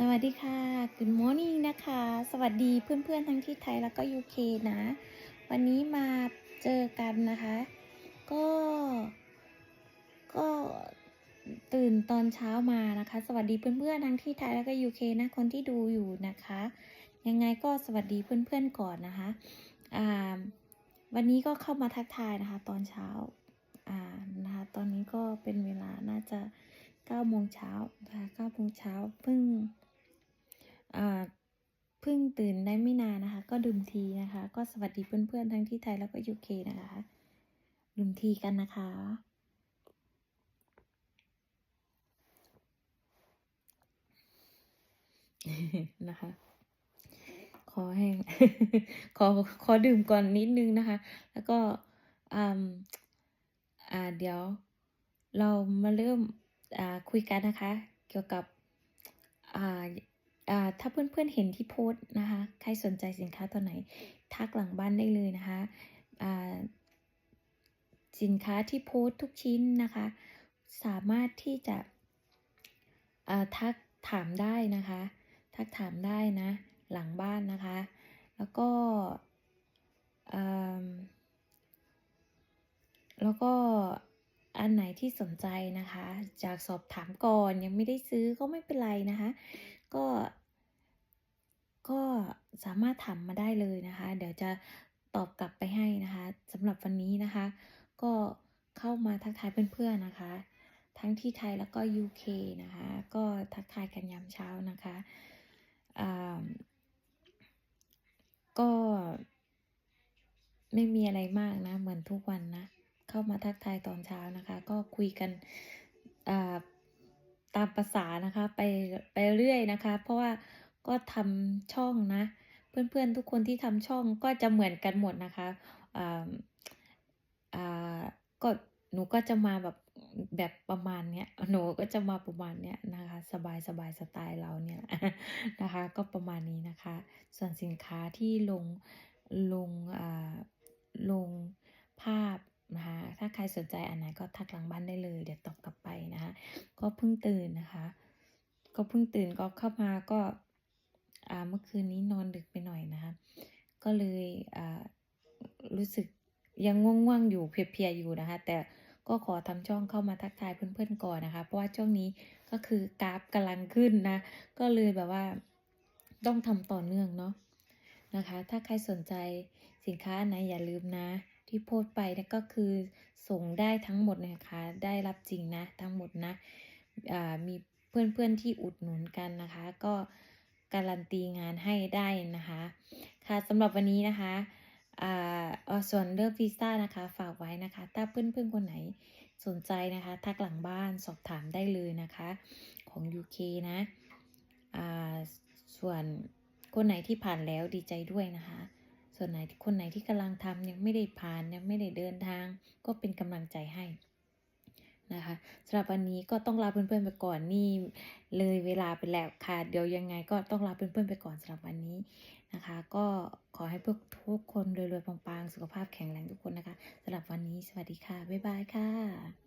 สวัสดีค่ะ Good morning นะคะ สวัสดีเพื่อนๆ ทั้งที่ไทยแล้วก็ UK นะ วันนี้มาเจอกันนะคะ ก็ ก็ตื่นตอนเช้ามานะคะ สวัสดีเพื่อนๆ ทั้งที่ไทยแล้วก็ UK นะ คนที่ดูอยู่นะคะ ยังไงก็สวัสดีเพื่อนๆ ก่อนนะคะอ่าวันนี้ก็เข้ามาทักทายนะคะ ตอนเช้าอ่านะคะ ตอนนี้ก็เป็นเวลาน่าจะ9โมงเช้านะคะ9โมงเช้าเพิ่ง เพิ่งตื่นได้ไม่นานนะคะ ก็ดื่มทีนะคะ ก็สวัสดีเพื่อนๆทั้งที่ไทยแล้วก็ UK นะคะดื่มทีกันนะคะ นะคะ ขอแห้งขอขอดื่มก่อนนิดนึงนะคะ แล้วก็อ่าอ่าเดี๋ยวเรามาเริ่มอ่าคุยกันนะคะ เกี่ยวกับอ่าอ่า ถ้าเพื่อนๆเห็นที่โพสต์นะคะ ใครสนใจสินค้าตัวไหน ทักหลังบ้านได้เลยนะคะ สินค้าที่โพสต์ทุกชิ้นนะคะ สามารถที่จะทักถามได้นะคะ ทักถามได้นะ หลังบ้านนะคะ แล้วก็แล้วก็อันไหนที่สนใจนะคะ จากสอบถามก่อนยังไม่ได้ซื้อก็ไม่เป็นไรนะคะ ก็ ก็สามารถถามมาได้เลยนะคะ เดี๋ยวจะตอบกลับไปให้นะคะสำหรับวันนี้นะคะ ก็เข้ามาทักทายเพื่อนๆนะคะ ทั้งที่ไทยแล้วก็ UK นะคะ ก็ทักทายกันยามเช้านะคะอ่าก็ไม่มีอะไรมากนะ เหมือนทุกวันนะ เข้ามาทักทายตอนเช้านะคะ ก็คุยกันอ่าตามภาษานะคะ ไปไปเรื่อยนะคะ เพราะว่า ก็ทำช่องนะ เพื่อนๆทุกคนที่ทำช่องก็จะเหมือนกันหมดนะคะอ่าอ่าก็หนูก็จะมาแบบแบบประมาณเนี้ยหนูก็จะมาประมาณเนี้ยนะคะ สบายสบายสไตล์เราเนี่ยนะคะ ก็ประมาณนี้นะคะ ส่วนสินค้าที่ลงลงอ่าลงภาพนะคะถ้าใครสนใจอันไหนก็ทักหลังบ้านได้เลย เดี๋ยวตอบกลับไปนะคะ ก็เพิ่งตื่นนะคะ ก็เพิ่งตื่นก็เข้ามาก็ เมื่อคืนนี้นอนดึกไปหน่อยนะคะ ก็เลยอ่ารู้สึกยังง่วงๆอยู่เพลียๆอยู่นะคะ แต่ก็ขอทำช่องเข้ามาทักทายเพื่อนๆก่อนนะคะ เพราะว่าช่วงนี้ก็คือกราฟกำลังขึ้นนะ ก็เลยแบบว่าต้องทำต่อเนื่องเนาะนะคะ ถ้าใครสนใจสินค้าไหนอย่าลืมนะ ที่โพสต์ไปนี่ยก็คือส่งได้ทั้งหมดนะคะ ได้รับจริงนะทั้งหมดนะอ่ามีเพื่อนๆที่อุดหนุนกันนะคะ ก็ การันตีงานให้ได้นะคะ ค่ะสำหรับวันนี้นะคะอ่าเอ่อส่วนเรื่องวีซ่านะคะ ฝากไว้นะคะ ถ้าเพื่อนๆคนไหนสนใจนะคะ ทักหลังบ้านสอบถามได้เลยนะคะ ของ UK นะอ่าส่วนคนไหนที่ผ่านแล้วดีใจด้วยนะคะ ส่วนไหนคนไหนที่กำลังทำยังไม่ได้ผ่านยังไม่ได้เดินทาง ก็เป็นกำลังใจให้ นะคะสำหรับวันนี้ก็ต้องลาเพื่อนๆไปก่อนนี่เลยเวลาไปแล้วค่ะเดี๋ยวยังไงก็ต้องลาเพื่อนๆไปก่อนสำหรับวันนี้นะคะ ก็ขอให้พวกทุกคนรวยๆปังๆสุขภาพแข็งแรงทุกคนนะคะสำหรับวันนี้สวัสดีค่ะบ๊ายบายค่ะ